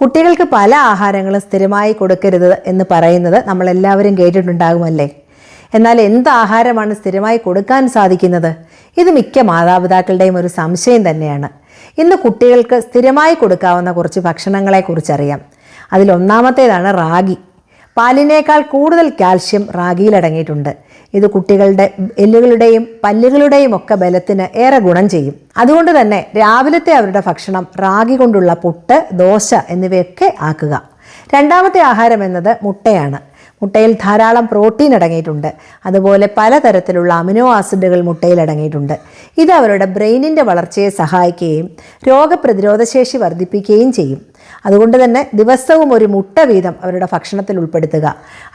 കുട്ടികൾക്ക് പല ആഹാരങ്ങളും സ്ഥിരമായി കൊടുക്കരുത് എന്ന് പറയുന്നത് നമ്മളെല്ലാവരും കേട്ടിട്ടുണ്ടാകുമല്ലേ? എന്നാൽ എന്ത് ആഹാരമാണ് സ്ഥിരമായി കൊടുക്കാൻ സാധിക്കുന്നത്? ഇത് മിക്ക മാതാപിതാക്കളുടെയും ഒരു സംശയം തന്നെയാണ്. ഇന്ന് കുട്ടികൾക്ക് സ്ഥിരമായി കൊടുക്കാവുന്ന കുറച്ച് ഭക്ഷണങ്ങളെക്കുറിച്ചറിയാം. അതിലൊന്നാമത്തേതാണ് റാഗി. പാലിനേക്കാൾ കൂടുതൽ കാൽഷ്യം റാഗിയിൽ അടങ്ങിയിട്ടുണ്ട്. ഇത് കുട്ടികളുടെ എല്ലുകളുടെയും പല്ലുകളുടെയും ഒക്കെ ബലത്തിന് ഏറെ ഗുണം ചെയ്യും. അതുകൊണ്ട് തന്നെ രാവിലത്തെ അവരുടെ ഭക്ഷണം റാഗി കൊണ്ടുള്ള പുട്ട് ദോശ എന്നിവയൊക്കെ ആക്കുക. രണ്ടാമത്തെ ആഹാരം എന്നത് മുട്ടയാണ്. മുട്ടയിൽ ധാരാളം പ്രോട്ടീൻ അടങ്ങിയിട്ടുണ്ട്. അതുപോലെ പലതരത്തിലുള്ള അമിനോ ആസിഡുകൾ മുട്ടയിൽ അടങ്ങിയിട്ടുണ്ട്. ഇത് അവരുടെ ബ്രെയിനിന്റെ വളർച്ചയെ സഹായിക്കുകയും രോഗപ്രതിരോധ ശേഷി വർദ്ധിപ്പിക്കുകയും ചെയ്യും. അതുകൊണ്ട് തന്നെ ദിവസവും ഒരു മുട്ട വീതം അവരുടെ ഭക്ഷണത്തിൽ ഉൾപ്പെടുത്തുക.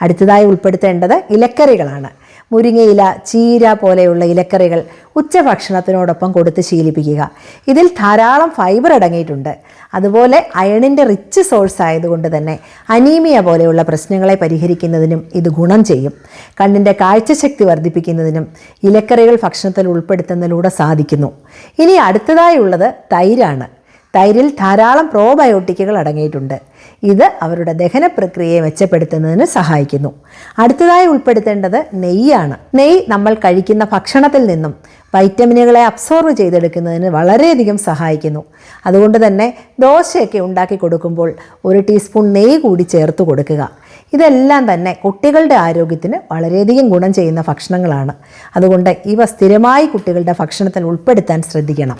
അടുത്തതായി ഉൾപ്പെടുത്തേണ്ടത് ഇലക്കറികളാണ്. മുരിങ്ങയില ചീര പോലെയുള്ള ഇലക്കറികൾ ഉച്ചഭക്ഷണത്തിനോടൊപ്പം കൊടുത്ത് ശീലിപ്പിക്കുക. ഇതിൽ ധാരാളം ഫൈബർ അടങ്ങിയിട്ടുണ്ട്. അതുപോലെ അയണിന്റെ റിച്ച് സോഴ്സ് ആയതുകൊണ്ട് തന്നെ അനീമിയ പോലെയുള്ള പ്രശ്നങ്ങളെ പരിഹരിക്കുന്നതിനും ഇത് ഗുണം ചെയ്യും. കണ്ണിന്റെ കാഴ്ചശക്തി വർദ്ധിപ്പിക്കുന്നതിനും ഇലക്കറികൾ ഭക്ഷണത്തിൽ ഉൾപ്പെടുത്തുന്നതിലൂടെ സാധിക്കുന്നു. ഇനി അടുത്തതായുള്ളത് തൈരാണ്. തൈരിൽ ധാരാളം പ്രോബയോട്ടിക്കുകൾ അടങ്ങിയിട്ടുണ്ട്. ഇത് അവരുടെ ദഹന പ്രക്രിയയെ മെച്ചപ്പെടുത്തുന്നതിന് സഹായിക്കുന്നു. അടുത്തതായി ഉൾപ്പെടുത്തേണ്ടത് നെയ്യാണ്. നെയ്യ് നമ്മൾ കഴിക്കുന്ന ഭക്ഷണത്തിൽ നിന്നും വൈറ്റമിനുകളെ അബ്സോർവ് ചെയ്തെടുക്കുന്നതിന് വളരെയധികം സഹായിക്കുന്നു. അതുകൊണ്ട് തന്നെ ദോശയൊക്കെ ഉണ്ടാക്കി കൊടുക്കുമ്പോൾ ഒരു ടീസ്പൂൺ നെയ്യ് കൂടി ചേർത്ത് കൊടുക്കുക. ഇതെല്ലാം തന്നെ കുട്ടികളുടെ ആരോഗ്യത്തിന് വളരെയധികം ഗുണം ചെയ്യുന്ന ഭക്ഷണങ്ങളാണ്. അതുകൊണ്ട് ഇവ സ്ഥിരമായി കുട്ടികളുടെ ഭക്ഷണത്തിൽ ഉൾപ്പെടുത്താൻ ശ്രദ്ധിക്കണം.